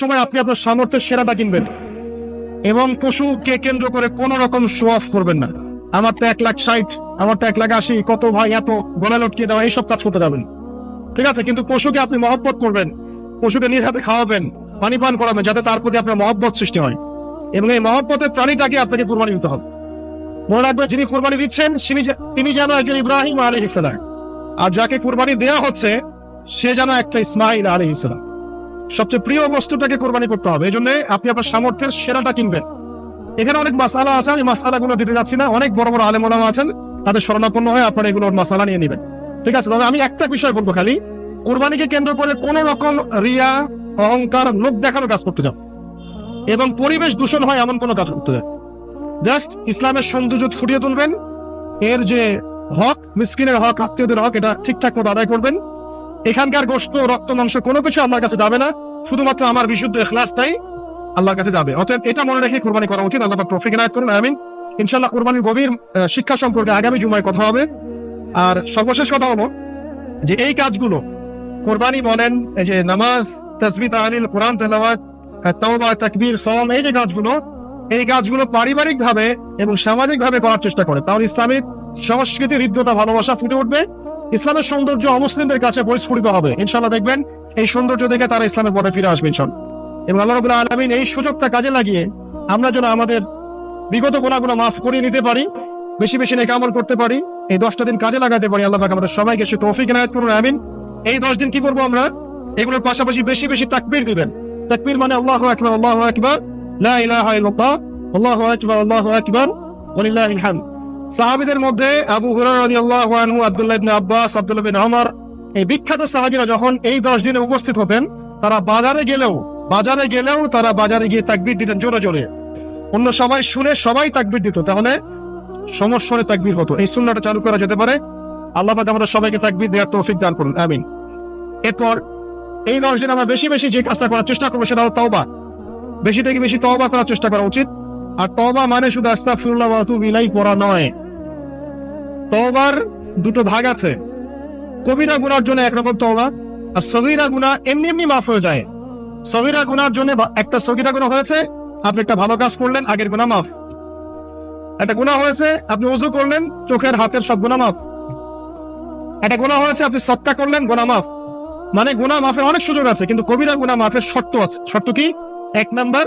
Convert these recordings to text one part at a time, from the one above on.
সময় আপনি আপনার সামর্থ্যের সেরাটা কিনবেন। এবং পশুকে কেন্দ্র করে কোন রকম শো অফ করবেন না। আমার তো এক লাখ ষাট, আমার তো এক লাখ আশি, কত ভাই এত গলা লটকিয়ে দেওয়া, এইসব কাজ করতে যাবেন। ঠিক আছে, কিন্তু পশুকে আপনি মহব্বত করবেন, পশুকে নিজ হাতে খাওয়াবেন, পানি পান করাবেন, যাতে তার প্রতি আপনার মহব্বত সৃষ্টি হয়। এবং এই মহব্বতের প্রাণীটাকে আপনাকে কোরবানি দিতে হবে। মনে রাখবেন যিনি কোরবানি দিচ্ছেন তিনি যেন একজন ইব্রাহিম আলী ইসলাম আর যাকে কোরবানি দেওয়া হচ্ছে, সে যেন একটা ইসমাইল আলী ইসলাম সবচেয়ে প্রিয় বস্তুটাকে কোরবানি করতে হবে। এই জন্য আপনি আপনার সামর্থ্যের সেরাটা কিনবেন। এখানে অনেক মাসালা আছে, আমি মাসালা গুলো দিতে যাচ্ছি না। অনেক বড় বড় আলেমোলামা আছেন, তাদের শরণাপন্ন হয়ে আপনারা এগুলোর মাসালা নিয়ে নেবেন। ঠিক আছে, তবে আমি একটা বিষয় বলব খালি। কোরবানিকে কেন্দ্র করে কোন রকম রিয়া, অহংকার লোক দেখানো কাজ করতে যাও। এবং পরিবেশ দূষণ হয় এমন কোনো কাজ করতে যাও। জাস্ট ইসলামের সৌন্দর্য ফুটিয়ে তুলবেন। এর যে হক, মিসকিনের হক, আত্মীয়দের হক, এটা ঠিকঠাক মতো আদায় করবেন। এখানকার গোস্ত রক্ত মাংস কোনো কিছু আল্লাহর কাছে যাবে না। শুধুমাত্র আমার বিশুদ্ধ এখলাসটাই আল্লাহর কাছে যাবে। অতএব এটা মনে রেখে কোরবানি করা উচিত। আল্লাহ তৌফিক এনায়েত করুন আমিন। ইনশাআল্লাহ কোরবানির গভীর শিক্ষা সম্পর্কে আগামী জুমায় কথা হবে। আর সর্বশেষ কথা হলো যে এই কাজগুলো কোরবানি বলেন এই যে নামাজ তাসবি তাহলিল কোরআন আহ, তাওবা তাকবীর সম এই যে কাজগুলো এই কাজগুলো পারিবারিক ভাবে এবং সামাজিক ভাবে করার চেষ্টা করে। তাহলে ইসলামিক সংস্কৃতি হৃদ্যতা ভালোবাসা ফুটে উঠবে। ইসলামের সৌন্দর্য অমুসলিমদের কাছে পরিস্ফুটিত হবে। ইনশাল্লাহ দেখবেন, এই সৌন্দর্য দেখে তারা ইসলামের পথে ফিরে আসবে ইনশাল্লাহ এবং আল্লাহ রবুল্লাহ আলমিন এই সুযোগটা কাজে লাগিয়ে আমরা যেন আমাদের বিগত গোনাগুলো মাফ করিয়ে নিতে পারি, বেশি বেশি নেক করতে পারি, এই দশটা দিন কাজে লাগাতে পারি। আল্লাহ আমাদের সবাইকে সে তৌফিক এনায়ত করুন, আমিন। এই দশ দিন কি করব আমরা? এগুলোর পাশাপাশি বেশি বেশি তাকবির দিবেন। তাকবীর মানে আল্লাহ আকবার, আল্লাহু আকবার, লা ইলাহা ইল্লাল্লাহ, আল্লাহু আকবার আল্লাহু আকবার ওয়ালিল্লাহিল হামদ সাহাবীদের মধ্যে আবু আনহু, আব্দুল্লাহ ইবনে আব্বাস, আব্দুল্লাহ বিন এই বিখ্যাত সাহাবীরা যখন এই 10 দিনে উপস্থিত হতেন, তারা বাজারে গেলেও বাজারে গেলেও তারা বাজারে গিয়ে তাকবীর দিতেন জোরে জোরে। অন্য সবাই শুনে সবাই তাকবীর দিত, তাহলে সমস্বরে তাকবির হতো। এই সুন্নাহটা চালু করা যেতে পারে। আল্লাহ আমাদের সবাইকে তাকবীর দেওয়ার তৌফিক দান করুন, আমিন। এরপর এই 10 দিন আমরা বেশি বেশি যে কাজটা করার চেষ্টা করব, সেটা হলো তওবা। বেশি থেকে বেশি তওবা করার চেষ্টা করা উচিত। আর তওবা মানে শুধু আস্তাগফিরুল্লাহ ওয়া আতুবু পড়া নয়। তওবার দুটো ভাগ আছে। কবিরা গুনার জন্য একরকম তওবা, আর সগীরা গুনাহ এমনি এমনি মাফ হয়ে যায়। সগীরা গুনার জন্য একটা সগীরা গুনাহ হয়েছে, আপনি একটা ভালো কাজ করলেন, আগের গুনাহ মাফ। একটা গুনাহ হয়েছে, আপনি ওযু করলেন, চোখের, হাতের সব গুনাহ মাফ। একটা গুণা হয়েছে, আপনি সত্তা করলেন, গুনাহ মাফ। মানে গুনাহ মাফের অনেক সুযোগ আছে, কিন্তু কবিরা গুনাহ মাফের শর্ত আছে। শর্ত কি? এক নাম্বার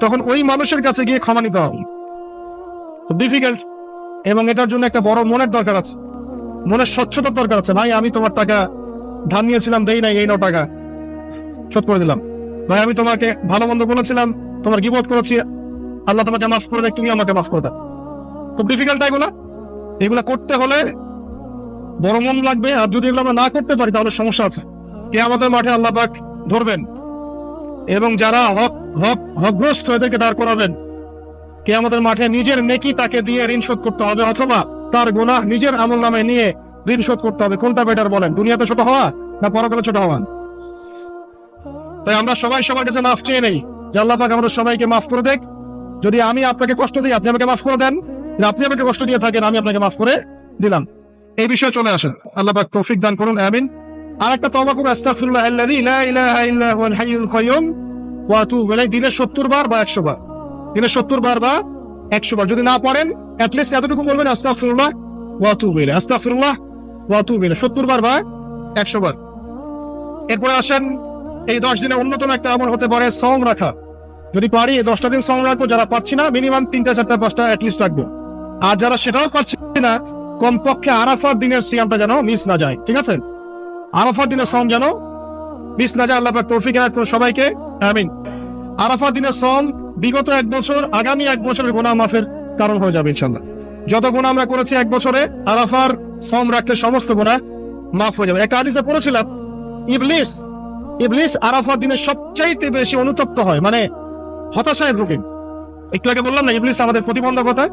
তখন ওই মানুষের কাছে গিয়ে ক্ষমা নিতে হবে। খুব ডিফিকাল্ট এবং এটার জন্য একটা বড় মনের দরকার আছে। মনের স্বচ্ছতার দরকার আছে। ভাই, আমি তোমার টাকা ধান নিয়েছিলাম, দেই নাই, এই নাও টাকা। শোধ করে দিলাম। ভাই, আমি তোমাকে ভালো মন্দ বলেছিলাম, তোমার গিবোধ করেছি। আল্লাহ তোমাকে মাফ করে দেয়, তুমি আমাকে মাফ করে দাও। খুব ডিফিকাল্ট এগুলা। এগুলা করতে হলে বড় মন লাগবে, আর যদি এগুলো আমরা না করতে পারি, তাহলে সমস্যা আছে। কে আমাদের মাঠে আল্লাহ পাক ধরবেন। এবং যারা হক হক হকগ্রস্ত এদেরকে দাঁড় করাবেন। কে আমাদের মাঠে নিজের নেকি তাকে দিয়ে ঋণ শোধ করতে হবে, অথবা তার গুনাহ নিজের আমল নামে নিয়ে ঋণ শোধ করতে হবে। কোনটা বেটার বলেন, দুনিয়াতে ছোট হওয়া না পরকালে ছোট হওয়া? তাই আমরা সবাই সবার কাছে মাফ চেয়ে নেই। যে আল্লাহ পাক আমাদের সবাইকে মাফ করে দেখ। যদি আমি আপনাকে কষ্ট দিই, আপনি আমাকে মাফ করে দেন। আপনি আমাকে কষ্ট দিয়ে থাকেন, আমি আপনাকে মাফ করে দিলাম। এই বিষয়ে চলে আসেন। আল্লাহ পাক তৌফিক দান করুন, আমিন। আর একটা তওবা করুন, আস্তাগফিরুল্লাহ আল্লাযী ইলাহা ইল্লা হুয়াল হাইয়ুল কাইয়ুম ওয়া আতুবু দিনে 70 বার বা 100 বার। দিনে 70 বার বা 100 বার। যদি না পারেন অ্যাট লিস্ট এতটুকু বলবেন আস্তাগফিরুল্লাহ, ওয়া আতুবু ইলাইহি আস্তাগফিরুল্লাহ, ওয়া আতুবু ইলাইহি 70 বার বা 100 বার। এরপরে আসেন, এই 10 দিনে অন্যতম একটা আমল হতে পারে সং রাখা। যদি পারি, এই 10টা দিন সং রাখব, যারা পারছি না মিনিমাম তিনটা, চারটা, পাঁচটা অ্যাট লিস্ট রাখব। আর যারা সেটাও পারছি না, কমপক্ষে আরাফার দিনের সিয়ামটা যেন মিস না যায়, ঠিক আছে? আরাফার দিনের সং যেন মিস না যায় আল্লাহ পাক তৌফিক এনায়েত করুন সবাইকে। আমিন। আরাফার দিনের সম বিগত এক বছর, আগামী এক বছরের গুনাহ মাফের কারণ হয়ে যাবে ইনশাল্লাহ যত গুনাহ আমরা করেছি এক বছরে, আরাফার সম রাখলে সমস্ত গুনাহ মাফ হয়ে যাবে। একটা হাদিসে পড়েছিলাম, ইবলিস ইবলিস আরাফার দিনে সবচাইতে বেশি অনুতপ্ত হয় মানে হতাশায় ভোগে। একটু আগে বললাম না, ইবলিস আমাদের প্রতিবন্ধকতা,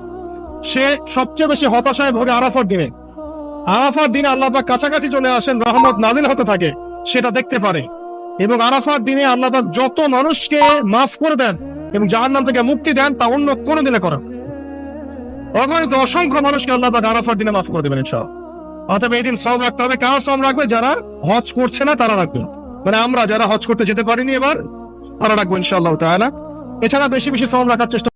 সে সবচেয়ে বেশি হতাশায় ভোগে আরাফার দিনে। আরাফার দিনে আল্লাহ কাছাকাছি চলে আসেন, রহমত নাজিল হতে থাকে। সেটা দেখতে পারে। এবং আরাফার দিনে আল্লাহ যত মানুষকে মাফ করে দেন এবং যার নাম থেকে মুক্তি দেন, তা অন্য কোনো দিনে করা অগণিত অসংখ্য মানুষকে আল্লাহ আরাফার দিনে মাফ করে দেবেন ইনশাআল্লাহ। অতএব এই দিন সব রাখতে হবে। কারা সব রাখবে? যারা হজ করছে না, তারা রাখবে মানে আমরা যারা হজ করতে যেতে পারিনি এবার, তারা রাখব ইনশাআল্লাহ তাআলা। এছাড়া বেশি বেশি সব রাখার চেষ্টা